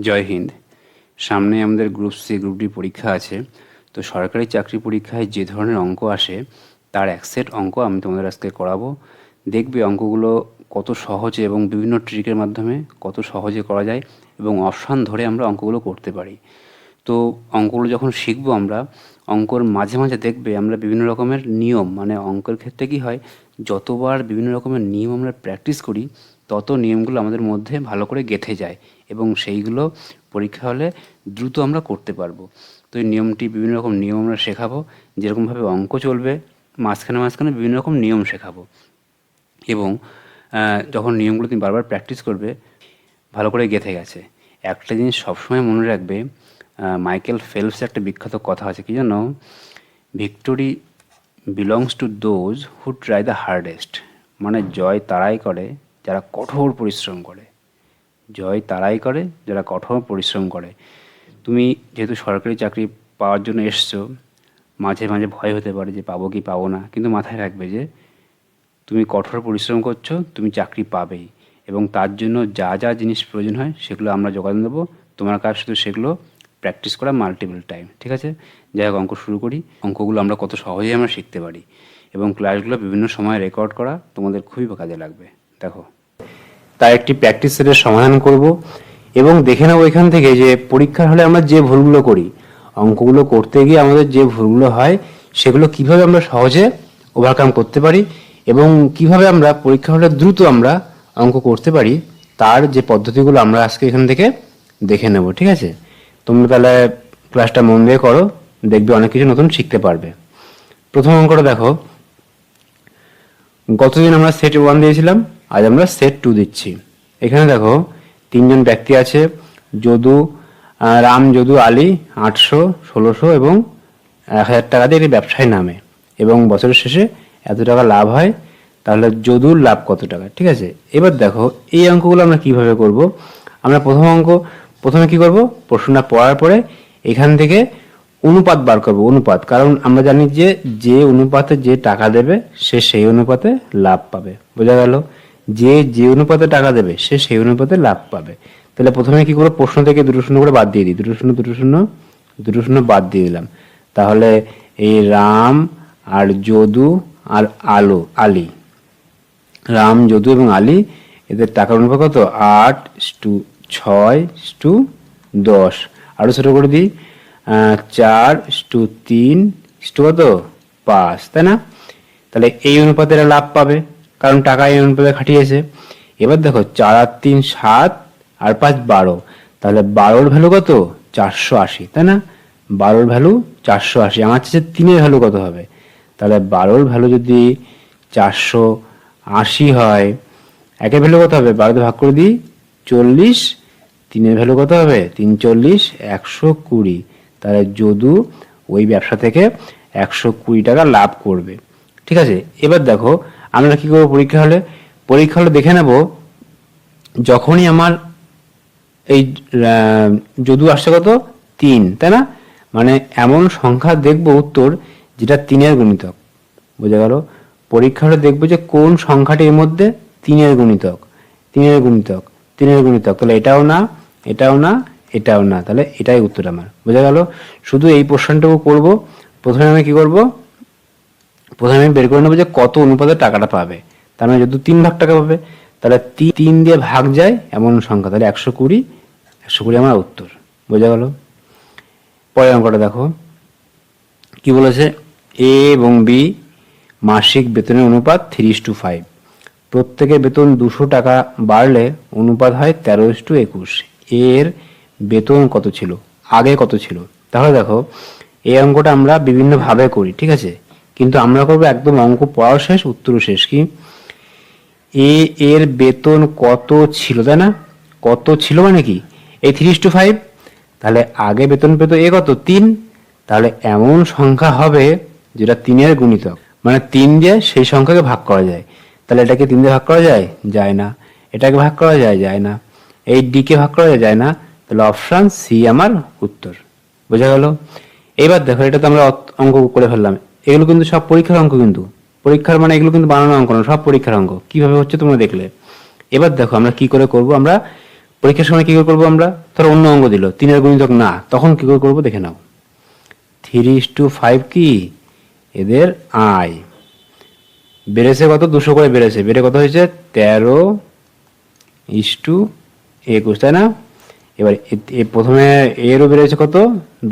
জয় হিন্দ। সামনে আমাদের group C group D পরীক্ষা আছে। তো সরকারি চাকরি পরীক্ষায় যে ধরনের অঙ্ক আসে, তার এক সেট অঙ্ক আমি তোমাদের আজকে করাবো। দেখবে অঙ্কগুলো কত সহজে এবং বিভিন্ন ট্রিকের মাধ্যমে কত সহজে করা যায় এবং অপশান ধরে আমরা অঙ্কগুলো করতে পারি। তো অঙ্কগুলো যখন শিখব আমরা, অঙ্কর মাঝে মাঝে দেখবে আমরা বিভিন্ন রকমের নিয়ম মানে অঙ্কের ক্ষেত্রে কি হয়, যতবার বিভিন্ন রকমের নিয়ম আমরা প্র্যাকটিস করি, তত নিয়মগুলো আমাদের মধ্যে ভালো করে গেঁথে যায়। এবং সেইগুলো পরীক্ষা হলে দ্রুত আমরা করতে পারব। তো এই নিয়মটি বিভিন্ন রকম নিয়ম আমরা শেখাবো, যেরকমভাবে অঙ্ক চলবে, মাঝখানে মাঝখানে বিভিন্ন রকম নিয়ম শেখাবো। এবং যখন নিয়মগুলো তুমি বারবার প্র্যাকটিস করবে, ভালো করে গেঁথে গেছে। একটা জিনিস সবসময় মনে রাখবে মাইকেল ফেলপসের একটা বিখ্যাত কথা আছে, কি জানো? Victory belongs to those who try the hardest মানে জয় তারাই করে যারা কঠোর পরিশ্রম করে। জয় তারাই করে, যারা কঠোর পরিশ্রম করে। তুমি যেহেতু সরকারি চাকরি পাওয়ার জন্য এসছো, মাঝে মাঝে ভয় হতে পারে যে পাবো কি পাবো না, কিন্তু মাথায় রাখবে যে তুমি কঠোর পরিশ্রম করছ, তুমি চাকরি পাবেই। এবং তার জন্য যা যা জিনিস প্রয়োজন হয়, সেগুলো আমরা যোগান দেবো। তোমার কাজ শুধু সেগুলো প্র্যাকটিস করা মাল্টিপল টাইম ঠিক আছে? যাই হোক, অঙ্ক শুরু করি। অঙ্কগুলো আমরা কত সহজেই আমরা শিখতে পারি। এবং ক্লাসগুলো বিভিন্ন সময় রেকর্ড করা তোমাদের খুবই কাজে লাগবে। দেখো। তার একটি প্র্যাকটিস সেটের সমাধান করব এবং দেখে নেব এখান থেকে যে পরীক্ষার হলে আমরা যে ভুলগুলো করি, অঙ্কগুলো করতে গিয়ে আমাদের যে ভুলগুলো হয়, সেগুলো কীভাবে আমরা সহজে ওভারকাম করতে পারি এবং কীভাবে আমরা পরীক্ষা হলে দ্রুত আমরা অঙ্ক করতে পারি, তার যে পদ্ধতিগুলো আমরা আজকে এখান থেকে দেখে নেব, ঠিক আছে? তোমরা তাহলে ক্লাসটা মন দিয়ে করো, দেখবে অনেক কিছু নতুন শিখতে পারবে। প্রথম অঙ্কটা দেখো। গতদিন আমরা সেট ওয়ান দিয়েছিলাম। আজ আমরা সেট টু দিচ্ছি। এখানে দেখো, তিনজন ব্যক্তি আছে, যদু রাম যদু আলী, আটশো, ষোলোশো এবং এক হাজার টাকা দিয়ে ব্যবসায় নামে। এবং বছরের শেষে এত টাকা লাভ হয়, তাহলে যদুর লাভ কত টাকা? ঠিক আছে? এবার দেখো, এই অঙ্কগুলো আমরা কীভাবে করব? আমরা প্রথম অঙ্ক, প্রথমে কি করব? প্রশ্নটা পড়ার পরে এখান থেকে অনুপাত বার করব, অনুপাত। কারণ আমরা জানি যে যে অনুপাতে যে টাকা দেবে, সে সেই অনুপাতে লাভ পাবে। বোঝা গেল? যে যে অনুপাতে টাকা দেবে, সে সেই অনুপাতে লাভ পাবে। তাহলে প্রথমে কি করব? প্রশ্ন থেকে দুটো শূন্য করে বাদ দিয়ে দিই। দুটো শূন্য দুটো শূন্য দুটো শূন্য বাদ দিয়ে দিলাম। তাহলে এই রাম আর যদু আর আলো, আলী। রাম, যদু এবং আলী, এদের টাকার অনুপাত কত? আট টু ছয় টু দশ। আরও ছোটো করে দিই। চার টু তিন টু কত? পাঁচ, তাই না? তাহলে এই অনুপাতে এরা লাভ পাবে। কারণ টাকা অনুপাতে খাটিয়েছে। এবার দেখো, চার আর তিন সাত আর পাঁচ বারো। তাহলে বারোর ভ্যালু কত? চারশো আশি, তাই না? বারোর ভ্যালু চারশো আশি। আমার কাছে তিনের ভ্যালু কত হবে? তাহলে বারোর ভ্যালু যদি চারশো আশি হয়, একের ভ্যালু কত হবে? বারোতে ভাগ করে দিই, চল্লিশ। তিনের ভ্যালু কত হবে? তিন চল্লিশ, একশো কুড়ি। তাহলে যদু ওই ব্যবসা থেকে একশো কুড়ি টাকা লাভ করবে। ঠিক আছে? এবার দেখো আমরা কি করব? পরীক্ষা হলে পরীক্ষা হলে দেখে নেব, যখনই আমার এই যদু আসছে কত? তিন, তাই না? মানে এমন সংখ্যা দেখব উত্তর যেটা তিনের গুণিতক। বোঝা গেল? পরীক্ষা হলে দেখব যে কোন সংখ্যাটি এর মধ্যে তিনের গুণিতক। তিনের গুণিতক তিনের গুণিতক। তাহলে এটাও না এটাও না এটাও না। তাহলে এটাই উত্তর আমার। বোঝা গেল? শুধু এই প্রশ্নটুকু করব। প্রথমে আমি কি করব? প্রথমে আমি বের করে নেব যে কত অনুপাতে টাকাটা পাবে। তার মানে যদি তিন ভাগ টাকা পাবে, তাহলে তিন দিয়ে ভাগ যায় এমন সংখ্যা। তাহলে একশো কুড়ি একশো কুড়ি আমার উত্তর। বোঝা গেল? পরের অঙ্কটা দেখো। কি বলেছে? এ এবং বি মাসিক বেতনের অনুপাত থ্রি টু ফাইভ প্রত্যেকের বেতন দুশো টাকা বাড়লে অনুপাত হয় তেরো ইস টু একুশ। এর বেতন কত ছিল? আগে কত ছিল? তাহলে দেখো, এই অঙ্কটা আমরা বিভিন্নভাবে করি, ঠিক আছে? কিন্তু আমরা করব একদম অঙ্ক পড়াও শেষ, উত্তরও শেষ। কি? এ এর বেতন কত ছিল, তাই না? কত ছিল মানে কি? এই থ্রি টু ফাইভ তাহলে আগে বেতন পেত এ কত? তিন। তাহলে এমন সংখ্যা হবে যেটা তিনের গুণিতক। মানে তিন দিয়ে সেই সংখ্যাকে ভাগ করা যায়। তাহলে এটাকে তিন দিয়ে ভাগ করা যায়? যায় না। এটাকে ভাগ করা যায়? যায় না। এই ডি কে ভাগ করা যায়? না। তাহলে অপশান সি আমার উত্তর। বোঝা গেল? এবার দেখো, এটা তো আমরা অঙ্ক করে ফেললাম। এগুলো কিন্তু সব পরীক্ষার অঙ্ক কিন্তু। পরীক্ষার মানে এগুলো কিন্তু বানানো অঙ্ক না সব পরীক্ষার অঙ্ক। কীভাবে হচ্ছে তোমরা দেখলে। এবার দেখো আমরা কি করে করব আমরা, পরীক্ষার সময় কি করে করব আমরা? ধরো অন্য অঙ্গ দিল, তিনের গুণিতক না, তখন কি করে করব দেখে নাও। থ্রি টু ফাইভ কি? এদের আয় বেড়েছে কত? দুশো করে বেড়েছে। বেড়ে কত হয়েছে? তেরো ইস টু একুশ, তাই না? এবার প্রথমে এরও বেড়েছে কত?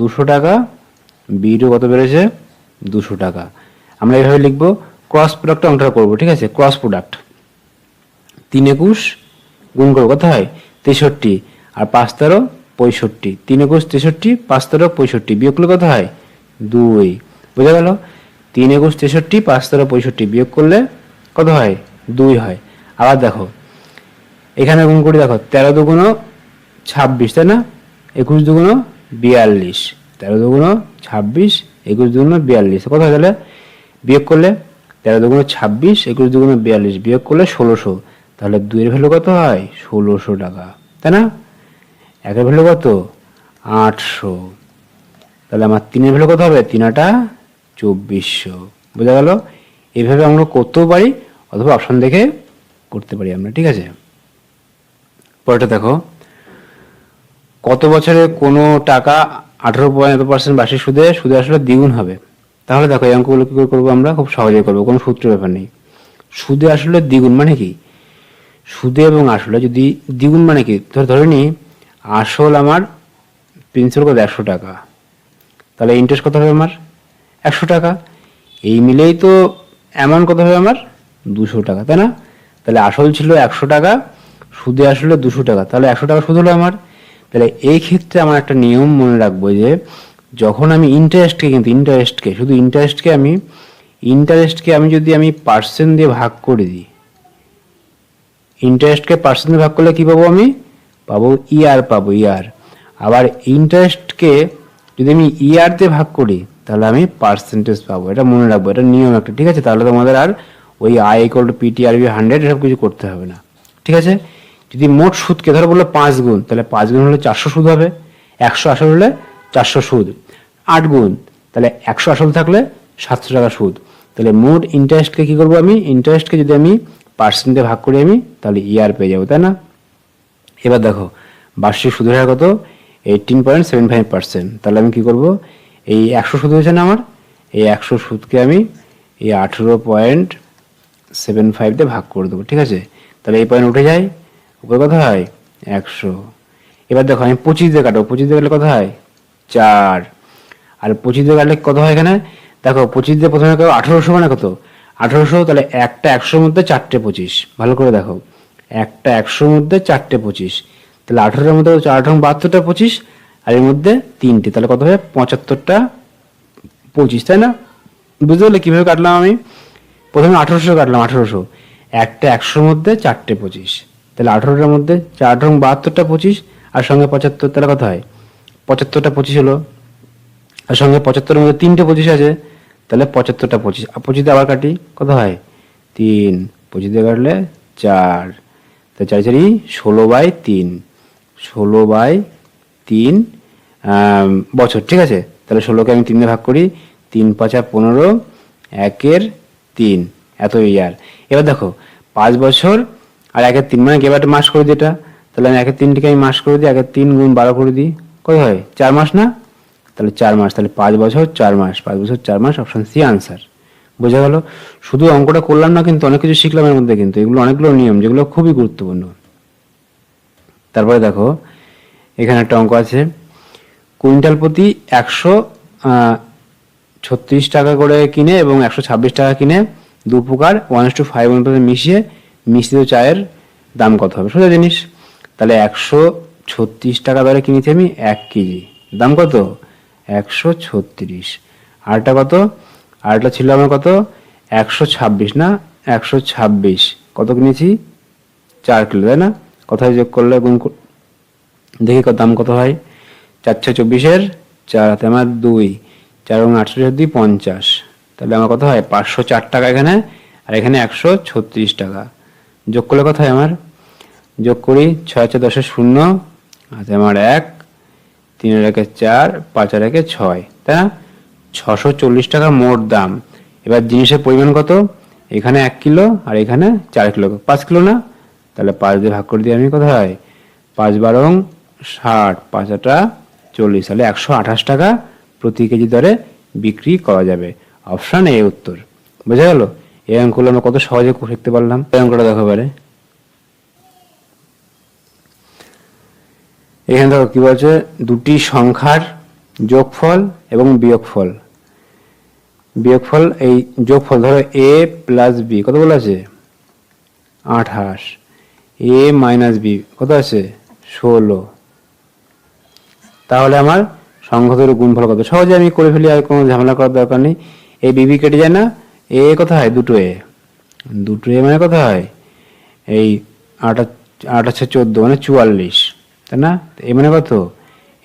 দুশো টাকা বিরও কত বেড়েছে? দুশো টাকা। আমরা এইভাবে লিখব ক্রস প্রোডাক্ট অঙ্কটা করব, ঠিক আছে? ক্রস প্রোডাক্ট তিন একুশ, গুণ করব, কত হয়? তেষট্টি। আর পাঁচ তেরো, পঁয়ষট্টি। তিন একুশ, তেষট্টি, পাঁচ তেরো, পঁয়ষট্টি। বিয়োগ করলে কত হয়? দুই। বোঝা গেল? তিন একুশ, তেষট্টি, পাঁচ তেরো, পঁয়ষট্টি। বিয়োগ করলে কত হয়? দুই হয়। আবার দেখো। এখানে গুণ করি দেখো, তেরো দুগুণ ছাব্বিশ, তাই না? একুশ দুগুণ বিয়াল্লিশ। তেরো দুগুণ ছাব্বিশ একুশ দুগুণ বিয়াল্লিশ। কত হয় তাহলে বিয়োগ করলে তেরো দুগুণ ছাব্বিশ, একুশ দুগুণ বিয়াল্লিশ। বিয়োগ করলে ষোলোশো। তাহলে দুইয়ের ভ্যালু কত হয়? ষোলোশো টাকা। তাই না? একের ভ্যালু কত? আটশো। তাহলে আমার তিনের ভ্যালু কত হবে? তিনাটা চব্বিশশো। বোঝা গেল? এইভাবে আমরা করতেও পারি অথবা অপশন দেখে করতে পারি আমরা, ঠিক আছে? পরেরটা দেখো। কত বছরে কোনো টাকা আঠারো পয়েন্ট পার্সেন্ট বার্ষিক সুদে সুদে আসলে দ্বিগুণ হবে। তাহলে দেখো, এই অঙ্কগুলো কী করে করব আমরা? খুব সহজে করব, কোনো সূত্র ব্যাপার নেই। সুদে আসলে দ্বিগুণ মানে কি? সুদে এবং আসলে যদি দ্বিগুণ মানে কি? ধর, ধরে নি, আসল আমার প্রিন্সিপাল কত? একশো টাকা। তাহলে ইন্টারেস্ট কত হবে আমার? একশো টাকা। এই মিলেই তো অ্যামাউন্ট কত হবে আমার? দুশো টাকা, তাই না? তাহলে আসল ছিল একশো টাকা, সুদে আসলে দুশো টাকা। তাহলে একশো টাকা সুদ হলো আমার। তাহলে এই ক্ষেত্রে আমার একটা নিয়ম মনে রাখব যে, যখন আমি ইন্টারেস্টকে কিন্তু ইন্টারেস্টকে শুধু ইন্টারেস্টকে আমি ইন্টারেস্টকে আমি যদি আমি পার্সেন্ট দিয়ে ভাগ করে দিই ইন্টারেস্টকে পার্সেন্ট দিয়ে ভাগ করলে কী পাবো আমি? পাবো ইয়ার পাবো ইয়ার আবার ইন্টারেস্টকে যদি আমি ইয়ার দিয়ে ভাগ করি, তাহলে আমি পার্সেন্টেজ পাবো। এটা মনে রাখব, এটা নিয়ম একটা, ঠিক আছে? তাহলে তোমাদের আর ওই I equal to PT R by hundred এসব কিছু করতে হবে না। ঠিক আছে? যদি মোট সুদকে ধরো বলল পাঁচ গুণ, তাহলে পাঁচ গুণ হলে চারশো সুদ হবে, একশো আসল হলে চারশো সুদ, আট গুণ, তাহলে একশো আসল থাকলে সাতশো টাকা সুদ। তাহলে মোট ইন্টারেস্টকে কি করব আমি? ইন্টারেস্টকে যদি আমি পার্সেন্টে ভাগ করি আমি, তাহলে ইয়ার পেয়ে যাব, তাই না? এবার দেখো, বার্ষিক সুদের হার কত? Eighteen point seven five percent তাহলে আমি কি করব? এই একশো সুদ হয়েছে না আমার? এই একশো সুদকে আমি এই আঠেরো পয়েন্ট সেভেন ফাইভ দিয়ে ভাগ করে দেবো, ঠিক আছে? তাহলে এই পয়েন্ট উঠে যায় উপরে কত হয় একশো। এবার দেখো, আমি পঁচিশ দিয়ে কাটো। পঁচিশ দিয়ে কাটলে কত হয়? চার। আর পঁচিশ দিয়ে কাটলে কত হয় এখানে? দেখো, পঁচিশ দিয়ে প্রথমে কেউ আঠেরোশো মানে কত? আঠেরোশো, তাহলে একটা একশোর মধ্যে চারটে পঁচিশ। ভালো করে দেখো। একটা একশোর মধ্যে চারটে পঁচিশ। তাহলে আঠেরোর মধ্যে চার আঠারো বাহাত্তরটা পঁচিশ। আর এর মধ্যে তিনটে। তাহলে কত হবে পঁচাত্তরটা পঁচিশ, তাই না? বুঝতে পারলে কীভাবে কাটলাম আমি? প্রথমে আঠেরোশো কাটলাম, আঠেরোশো। একটা একশোর মধ্যে চারটে পঁচিশ। তাহলে আঠেরোটার মধ্যে চার আঠারো বাহাত্তরটা পঁচিশ, আর সঙ্গে পঁচাত্তর, তাহলে কথা হয়? পঁচাত্তরটা পঁচিশ হলো, আর সঙ্গে পঁচাত্তরের মধ্যে তিনটে পঁচিশ আছে, তাহলে পঁচাত্তরটা পঁচিশ। আর পঁচিশ আবার কাটি, কত হয়? তিন। পঁচিশ কাটলে চার। তা চারি চারি ষোলো বাই তিন। ষোলো বাই তিন বছর, ঠিক আছে? তাহলে ষোলোকে আমি তিন ভাগ করি, তিন পাঁচা পনেরো, একের তিন। এত ইয়ার এবার দেখো, পাঁচ বছর আর একের তিন মানে একটা মাস করে এটা। তাহলে আমি একের তিনটিকে আমি মাস করে দিই, একের তিন গুণ বারো করে দিই। কত হয়? চার মাস না? তাহলে চার মাস, তাহলে পাঁচ বছর চার মাস, পাঁচ বছর চার মাস অপশান সি আনসার বোঝা গেল? শুধু অঙ্কটা করলাম না কিন্তু অনেক কিছু শিখলাম এর মধ্যে কিন্তু। এগুলো অনেকগুলো নিয়ম যেগুলো খুবই গুরুত্বপূর্ণ। তারপরে দেখো, এখানে একটা অঙ্ক আছে। কুইন্টাল প্রতি একশো ছত্রিশ টাকা করে কিনে এবং একশো ছাব্বিশ টাকা কিনে দু প্রকার ওয়ান টু ফাইভ অনুপাতে মিশিয়ে মিশ্রিত চায়ের দাম কত হবে? সোজা জিনিস। তাহলে একশো ছত্রিশ টাকা দরে কিনেছি আমি, এক কেজি। দাম কত? একশো ছত্রিশ। আরটা কত? আরটা ছিল আমার কত? একশো ছাব্বিশ না? একশো ছাব্বিশ। কত কিনেছি? চার কিলো, তাই না? কোথায় যোগ করলে গুণ দেখি কত দাম কত হয়। চার চারশো চব্বিশের চার হাতে আমার দুই। চার এবং আটশো দুই পঞ্চাশ। তাহলে আমার কত হয়? পাঁচশো চার টাকা এখানে, আর এখানে একশো ছত্রিশ টাকা। যোগ করলে কত হয় আমার? যোগ করি ছয় ছয় দশের শূন্য আছে আমার এক তিনের একে চার পাঁচের একে ছয়। তাই না ছশো চল্লিশ টাকা মোট দাম। এবার জিনিসের পরিমাণ কত? এখানে এক কিলো, আর এখানে চার কিলো। পাঁচ কিলো না? তাহলে পাঁচ দিয়ে ভাগ করে দিয়ে আমি কোথায় হয়? পাঁচ বারং ষাট, পাঁচ আটা চল্লিশ। তাহলে একশো আঠাশ টাকা প্রতি কেজি দরে বিক্রি করা যাবে। অপশান এ উত্তর। বোঝা গেল? এই অঙ্কগুলো আমরা কত সহজে শিখতে পারলাম? এই অঙ্কটা দেখো এবারে। এখানে দেখো কি বলছে? দুটি সংখ্যার যোগফল এবং বিয়োগফল। বিয়োগফল, এই যোগফল ধরো এ প্লাস বি কত বলা আছে? আঠাশ। এ মাইনাস বি কত আছে? ষোলো। তাহলে আমার সংখ্যাদের গুণফল কত? সহজে আমি করে ফেলি, আর কোনো ঝামেলা করার দরকার নেই। এই বিবি কেটে যায় না? এ কত হয়, দুটো এ। দুটো এ মানে কত হয়? এই আটা আঠাশে চোদ্দ মানে চুয়াল্লিশ, তাই না? এ মানে কত?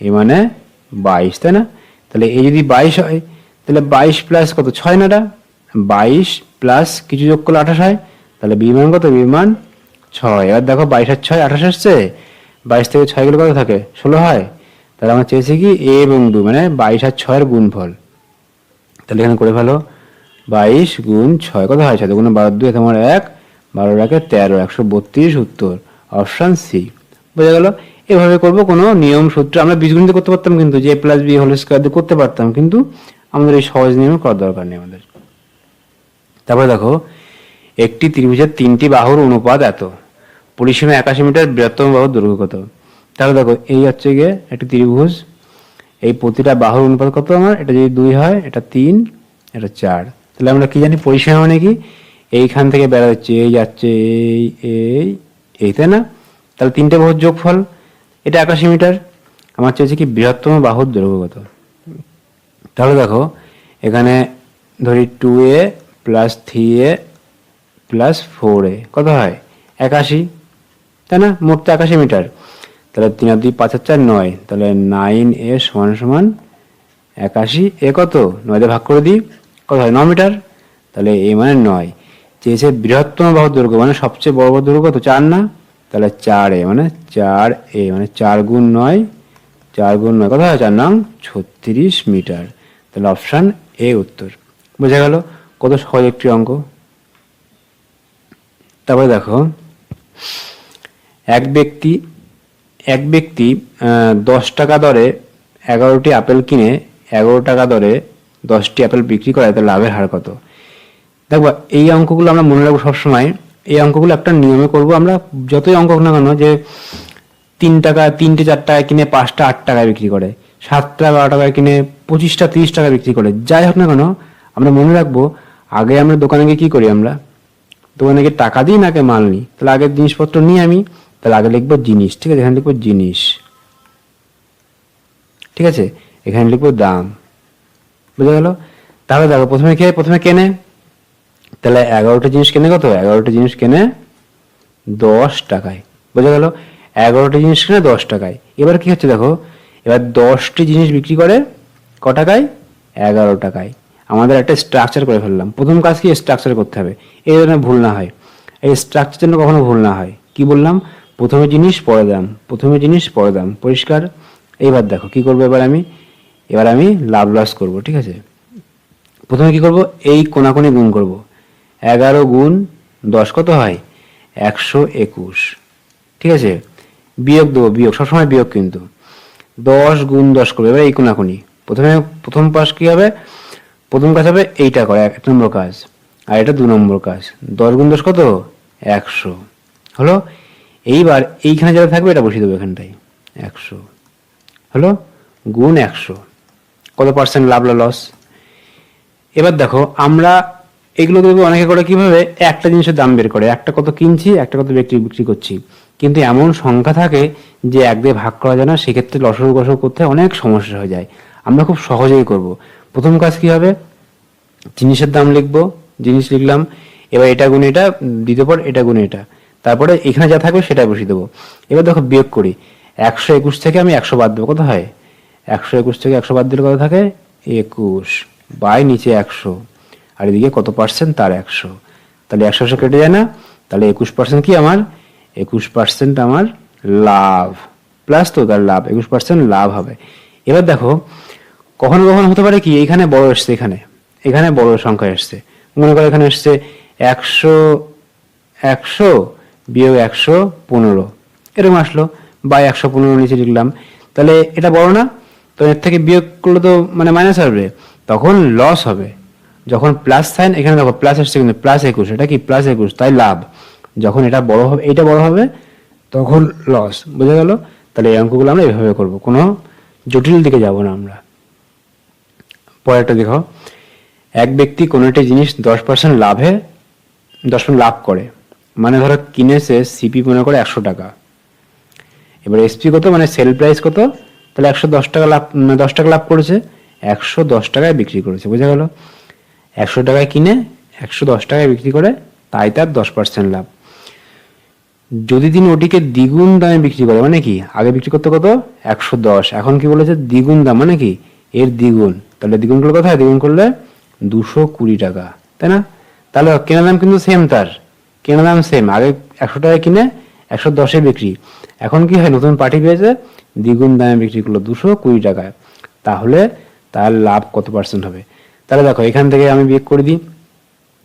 এ মানে বাইশ, তাই না? তাহলে এই যদি বাইশ হয়, তাহলে বাইশ প্লাস কত? ছয় নাটা বাইশ প্লাস কিছু যোগ করলে আঠাশ হয়, তাহলে বিমান কত? বিমান ছয়। এবার দেখো বাইশ আর ছয় আঠাশ আসছে, বাইশ থেকে ছয়গুলো কত থাকে? ষোলো হয়। তাহলে আমরা চেয়েছি কি? এ এবং দু মানে বাইশ আর ছয়ের গুণফল। তাহলে এখানে করে ফেলো। বাইশ গুণ ছয়, কত হয় ছয়? গুণ বারো, দুই তোমার এক, বারো একে তেরো, একশো বত্রিশ উত্তর। অপশান সি বোঝা গেল? এভাবে করব কোনো নিয়ম সূত্র। আমরা বীজগণিত করতে পারতাম কিন্তু যে প্লাস বি হোল স্কোয়ার দিয়ে করতে পারতাম, কিন্তু আমাদের এই সহজ নিয়ম করার দরকার নেই আমাদের। তারপরে দেখো, একটি ত্রিভুজের তিনটি বাহুর অনুপাত এত। পরিসীমা একাশি মিটার, বৃহত্তম বাহুর দৈর্ঘ্য কত? তাহলে দেখো, এই হচ্ছে গিয়ে একটি ত্রিভুজ। এই প্রতিটা বাহুর অনুপাত কত আমার? এটা যদি দুই হয়, এটা তিন, এটা চার। তাহলে আমরা কি জানি পরিসীমা মানে কি এইখান থেকে বেড়া যাচ্ছে এই যাচ্ছে, এই এই এই, তাই না? তাহলে তিনটে বাহুর যোগফল, এটা একাশি মিটার। আমার চেয়েছে কি বৃহত্তম বাহুর দৈর্ঘ্য কত তাহলে দেখো, এখানে ধরি two A plus three A plus four A কত হয়? একাশি, তাই না? মোট তো একাশি মিটার। তাহলে তিন আর দুই পাঁচ চার নয়। তাহলে নাইন এ সমান সমান একাশি, এ কত? নয় ভাগ করে দিই কত হয়, ন মিটার? তাহলে এ মানে নয়। চেয়েছে বৃহত্তম বাহুর দৈর্ঘ্য মানে সবচেয়ে বড় বড় দৈর্ঘ্য কত চার না? তাহলে চার এ মানে চার এ মানে চার গুণ নয়, চার গুণ নয়, কত হয় চার নং? ছত্রিশ মিটার। তাহলে অপশান এ উত্তর। বোঝা গেল কত সহজ একটি অঙ্ক। তারপরে দেখো, এক ব্যক্তি এক ব্যক্তি দশ টাকা দরে এগারোটি আপেল কিনে এগারো টাকা দরে দশটি আপেল বিক্রি করে তার লাভের হার কত? দেখো এই অঙ্কগুলো আমরা মনে রাখব সবসময়। এই অঙ্কগুলো একটা নিয়মে করব আমরা, যতই অঙ্ক না কেন, যে তিন টাকা, তিনটে, চার টাকায় কিনে পাঁচটা, আট টাকায় বিক্রি করে। সাতটা বারো টাকায় কিনে পঁচিশটা, তিরিশ টাকা বিক্রি করে। যাই হোক না কেন, আমরা মনে রাখব, আগে আমরা দোকানে গিয়ে কি করি আমরা? দোকানে গিয়ে টাকা দিই নাকি মাল নিই? তাহলে আগের জিনিসপত্র নিই আমি, তাহলে আগে লিখব জিনিস। ঠিক আছে, এখানে লিখব জিনিস। ঠিক আছে? এখানে লিখব দাম। বুঝা গেল? তাহলে দেখো, প্রথমে কে, প্রথমে কেনে তাহলে এগারোটা জিনিস কেনে কত? এগারোটা জিনিস কেনে দশ টাকায়। বোঝা গেল? এগারোটা জিনিস কিনে দশ টাকায়। এবার কি হচ্ছে দেখো? এবার দশটি জিনিস বিক্রি করে ক টাকায়? এগারো টাকায়। আমাদের একটা স্ট্রাকচার করে ফেললাম। প্রথম কাজ কি? স্ট্রাকচার করতে হবে। এই জন্য ভুল না হয়। এই স্ট্রাকচার যেন কখনো ভুল না হয়। কি বললাম? প্রথমে জিনিস, পরে দাম। প্রথমে জিনিস, পরে দাম। পরিষ্কার? এইবার দেখো, কি করব এবার আমি? এবার আমি লাভ লস করব, ঠিক আছে? প্রথমে কি করব? এই কোনাকুনি গুণ করব। এগারো গুণ দশ কত হয়? একশো একুশ। ঠিক আছে? বিয়োগ দেবো, বিয়োগ, সবসময় বিয়োগ কিন্তু। দশ গুণ দশ করবে, এবার এই কোনাকুনি। প্রথমে, প্রথম পাশ কি হবে? প্রথম কাজ হবে এইটা করে, এক নম্বর কাজ। আর এটা দু নম্বর কাজ। দশ গুণ দশ কত? একশো। হলো? এইবার এইখানে যেটা থাকবে, এটা বসিয়ে দেবো এখানটায়। একশো। হলো? গুণ একশো। কত পার্সেন্ট লাভ লস এবার দেখো, আমরা এগুলো দেখবে অনেকে করে কীভাবে? একটা জিনিসের দাম বের করে, একটা কত কিনছি, একটা কত বিক্রি বিক্রি করছি। কিন্তু এমন সংখ্যা থাকে যে এক দিয়ে ভাগ করা যায় না, সেক্ষেত্রে লসর গসর করতে অনেক সমস্যা হয়ে যায়। আমরা খুব সহজেই করব। প্রথম কাজ কি হবে? জিনিসের দাম লিখব, জিনিস লিখলাম, এবার এটা গুণে এটা, দ্বিতীয় পর এটা গুণে এটা। তারপরে এখানে যা থাকবে সেটা বসিয়ে দেবো। এবার দেখো বিয়োগ করি, একশো একুশ থেকে আমি একশো বাদ দেবো, কত হয়? একশো একুশ থেকে একশো বাদ দিলে কত থাকে? একুশ। বাই নিচে একশো। আর এদিকে কত পার্সেন্ট তার একশো। তাহলে একশো একশো কেটে যায় না? তাহলে একুশ পার্সেন্ট কি আমার? একুশ পার্সেন্ট আমার লাভ। প্লাস তো তার লাভ। একুশ পার্সেন্ট লাভ হবে। এবার দেখো, কখনো কখনো হতে পারে কি, এখানে বড় এসছে এখানে। এখানে বড় সংখ্যা এসছে। মনে করো এখানে এসছে একশো একশো বিয়োগ একশো পনেরো। এরকম আসলো। বা একশো পনেরো নিচে লিখলাম। তাহলে এটা বড় না? তো এর থেকে বিয়োগ করলে তো মানে মাইনাস আসবে তখন লস হবে। যখন প্লাস সাইন এখানে দেখো প্লাস আসছে কিন্তু প্লাস একুশ। এটা কি? প্লাস একুশ। তাই লাভ। যখন এটা বড় হবে এটা বড় হবে, তখন লস বোঝা গেল? তাহলে এই অঙ্কগুলো আমরা এভাবে করব। কোনো জটিল দিকে যাব না আমরা। পরেরটা দেখো। এক ব্যক্তি কোনো একটা জিনিস দশ পার্সেন্ট লাভে, দশ পার্সেন্ট লাভ করে। মানে ধরো কিনেছে সিপি মনে করে একশো টাকা। এবার এসপি কত? মানে সেল প্রাইস কত? তাহলে একশো দশ টাকা লাভ মানে দশ টাকা লাভ করেছে, একশো দশ টাকায় বিক্রি করেছে, বোঝা গেল? একশো টাকায় কিনে একশো দশ টাকায় বিক্রি করে তাই তার দশ পার্সেন্ট লাভ। যদি তিনি ওটিকে দ্বিগুণ দামে বিক্রি করে মানে কি? আগে বিক্রি করতে কত? একশো দশ। এখন কি বলেছে? দ্বিগুণ দাম মানে কি? এর দ্বিগুণ। তাহলে দ্বিগুণ করলে কোথায়? দ্বিগুণ করলে দুশো কুড়ি টাকা, তাই না? তাহলে কেনা দাম কিন্তু সেম তার। কেনা দাম সেম আগে একশো টাকায় কিনে একশো দশে বিক্রি। এখন কি হয়? নতুন পার্টি পেয়েছে, দ্বিগুণ দামে বিক্রি করল দুশো কুড়ি টাকায়। তাহলে তার লাভ কত পার্সেন্ট হবে? তাহলে দেখো, এখান থেকে আমি বিয়োগ করে দিই।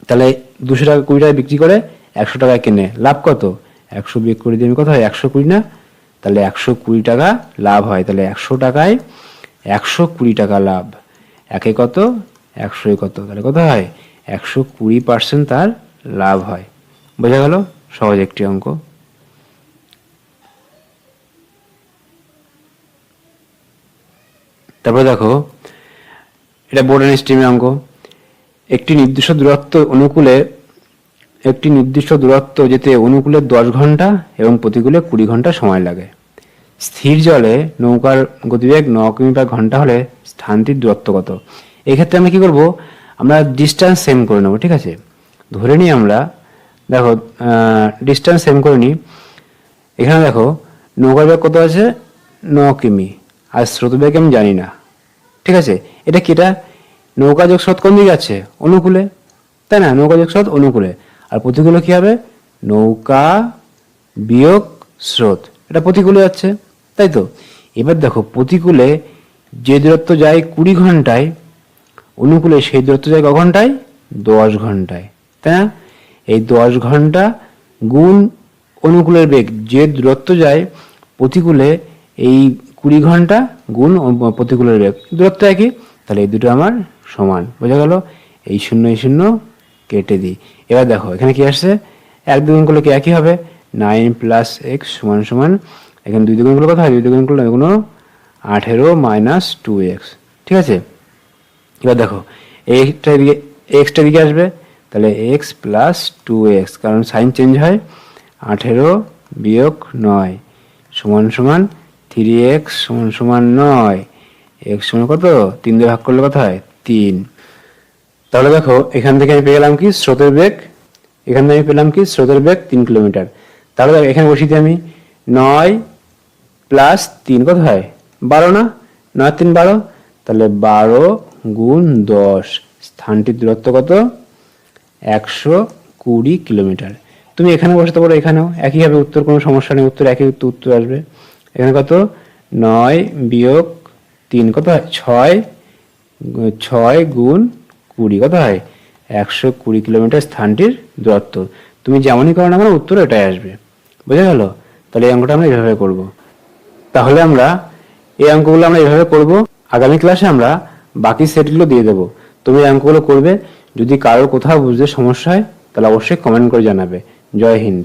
তাহলে দুশো টাকা কুড়ি টাকা বিক্রি করে একশো টাকায় কেনে। লাভ কত? একশো বিয়োগ করে দিই আমি কত হয়? একশো কুড়ি না? তাহলে একশো কুড়ি টাকা লাভ হয়। তাহলে একশো টাকায় একশো কুড়ি টাকা লাভ। একে কত? একশো কত? তাহলে কত হয়? একশো কুড়ি পার্সেন্ট তার লাভ হয়। বোঝা গেল? সহজ একটি অঙ্ক। তারপরে দেখো, এটা বোর্ড অ্যান্ড স্ট্রিমের অঙ্ক। একটি নির্দিষ্ট দূরত্ব অনুকূলে, একটি নির্দিষ্ট দূরত্ব যেতে অনুকূলে দশ ঘণ্টা এবং প্রতিকূলে কুড়ি ঘণ্টা সময় লাগে। স্থির জলে নৌকার গতিবেগ ন কিমি পার ঘণ্টা হলে স্থানটির দূরত্ব কত? এক্ষেত্রে আমরা কি করব? আমরা ডিস্টেন্স সেম করে নেব, ঠিক আছে? ধরে নিই আমরা, দেখো ডিস্টেন্স সেম করে নিই। এখানে দেখো, নৌকার বেগ কত আছে? ন কিমি। আর স্রোত বেগ আমি জানি না। ঠিক আছে? এটা কি এটা? নৌকা যোগ স্রোত কোন দিকে আছে? অনুকূলে। তাই না? নৌকা যোগ স্রোত অনুকূলে। আর প্রতিকূলে কি হবে? নৌকা বিয়োগ স্রোত। এটা প্রতিকূলে যাচ্ছে। তাই তো? এবার দেখো, প্রতিকূলে যে দূরত্ব যায় কুড়ি ঘন্টায়, অনুকূলে সেই দূরত্ব যায় ক ঘন্টায়? দশ ঘন্টায়। তাই না? এই দশ ঘণ্টা গুণ অনুকূলের বেগ, যে দূরত্ব যায় প্রতিকূলে এই কুড়ি ঘণ্টা গুণ প্রতিকূলের বেগ দূরত্ব একই, তাহলে এই দুটো আমার সমান। বোঝা গেল? এই শূন্য এই শূন্য কেটে দিই। এবার দেখো, এখানে কি আসছে? এক দুগুণ করলে কি একই হবে? নাইন প্লাস এক্স সমান সমান, এখানে দুই দুগুণ করলে হয়? দুই দুগুণ করলে এগুলো আঠেরো মাইনাস টু এক্স ঠিক আছে? এবার দেখো এইটা দিকে এক্সটা দিকে আসবে, তাহলে এক্স প্লাস টু এক্স কারণ সাইন চেঞ্জ হয়। আঠেরো বিয়োগ নয় সমান সমান থ্রি এক্স সমান সমান নয়। এক্স সমান কত? তিন দিয়ে ভাগ করলে কত হয়? তিন। তাহলে দেখো, এখান থেকে আমি পেয়ে গেলাম কি? স্রোতের বেগ। এখান থেকে আমি পেলাম কি? স্রোতের বেগ তিন কিলোমিটার। তাহলে দেখো, এখানে বসিয়ে আমি। নয় প্লাস তিন কত হয়? বারো না? নয় তিন বারো। তাহলে বারো গুণ দশ। স্থানটির দূরত্ব কত? একশো কুড়ি কিলোমিটার। তুমি এখানে বসাতে পারো, এখানেও। একই হবে উত্তর কোনো সমস্যা নেই, উত্তর একই উত্তর উত্তর আসবে। এখানে কত? নয় বিয়োগ তিন কত হয়? ছয় ছয় গুণ কুড়ি কত হয়? একশো কুড়ি কিলোমিটার স্থানটির দূরত্ব। তুমি যেমনই করো না কেন, উত্তর এটাই আসবে। বোঝা গেল? তাহলে এই অঙ্কটা আমরা এভাবে করব। তাহলে আমরা এই অঙ্কগুলো আমরা এভাবে করব। আগামী ক্লাসে আমরা বাকি সেটগুলো দিয়ে দেবো। তুমি এই অঙ্কগুলো করবে। যদি কারোর কোথাও বুঝতে সমস্যা হয়, তাহলে অবশ্যই কমেন্ট করে জানাবে। জয় হিন্দ।